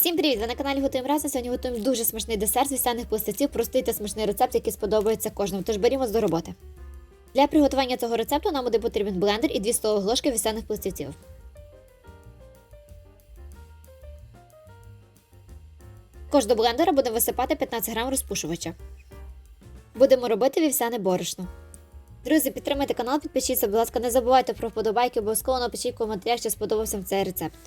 Всім привіт! Ви на каналі Готуємо разом. Сьогодні готуємо дуже смачний десерт з вівсяних пластиців, простий та смачний рецепт, який сподобається кожному. Тож берімось до роботи. Для приготування цього рецепту нам буде потрібен блендер і 2 столові ложки вівсяних пластиців. Також до блендера будемо висипати 15 грам розпушувача. Будемо робити вівсяне борошно. Друзі, підтримайте канал, підпишіться, будь ласка, не забувайте про вподобайки, обов'язково напишіть в коментарях, чи сподобався цей рецепт.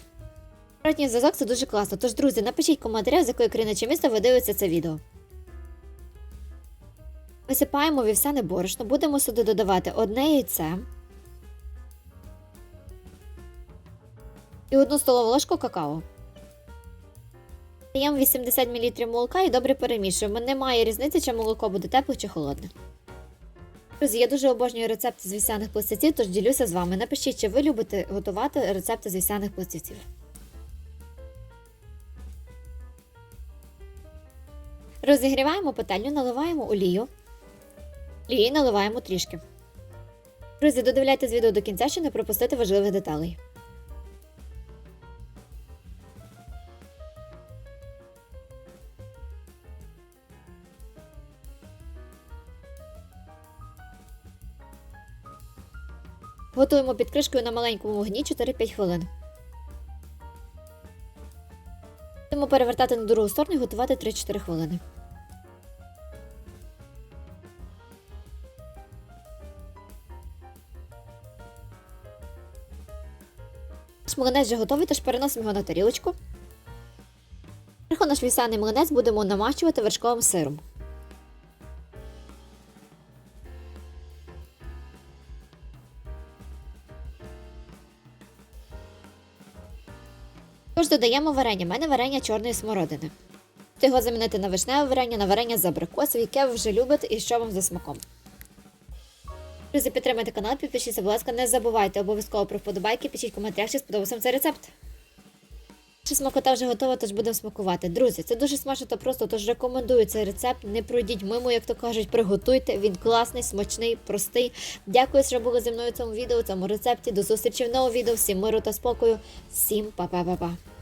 Зворотній зв'язок це дуже класно. Тож, друзі, напишіть в коментарях, з якої країни чи міста ви дивитеся це відео. Висипаємо вівсяне борошно, будемо сюди додавати одне яйце і одну столову ложку какао. Даємо 80 мл молока і добре перемішуємо. Немає різниці, чи молоко буде тепле чи холодне. Друзі, я дуже обожнюю рецепти з вівсяних пластівців, тож ділюся з вами. Напишіть, чи ви любите готувати рецепти з вівсяних пластівців. Розігріваємо пательню, наливаємо олію. І наливаємо трішки. Друзі, додивляйтесь відео до кінця, щоб не пропустити важливих деталей. Готуємо під кришкою на маленькому вогні 4-5 хвилин. Будемо перевертати на другу сторону і готувати 3-4 хвилини. Наш вже готовий, тож переносимо його на тарілочку. Верху наш вісаний млинець будемо намащувати вершковим сиром. Тож додаємо варення. У мене варення чорної смородини. Можете його замінити на вишневе варення, на варення з абрикосів, яке ви вже любите і що вам за смаком. Друзі, підтримайте канал, підпишіться, будь ласка, не забувайте обов'язково про вподобайки, пишіть в коментарях, чи сподобався вам цей рецепт. Смакота вже готова, тож будемо смакувати. Друзі, це дуже смачно та просто, тож рекомендую цей рецепт. Не пройдіть мимо, як то кажуть, приготуйте. Він класний, смачний, простий. Дякую, що були зі мною в цьому відео, в цьому рецепті. До зустрічі в новому відео. Всім миру та спокою. Всім па-па-па-па.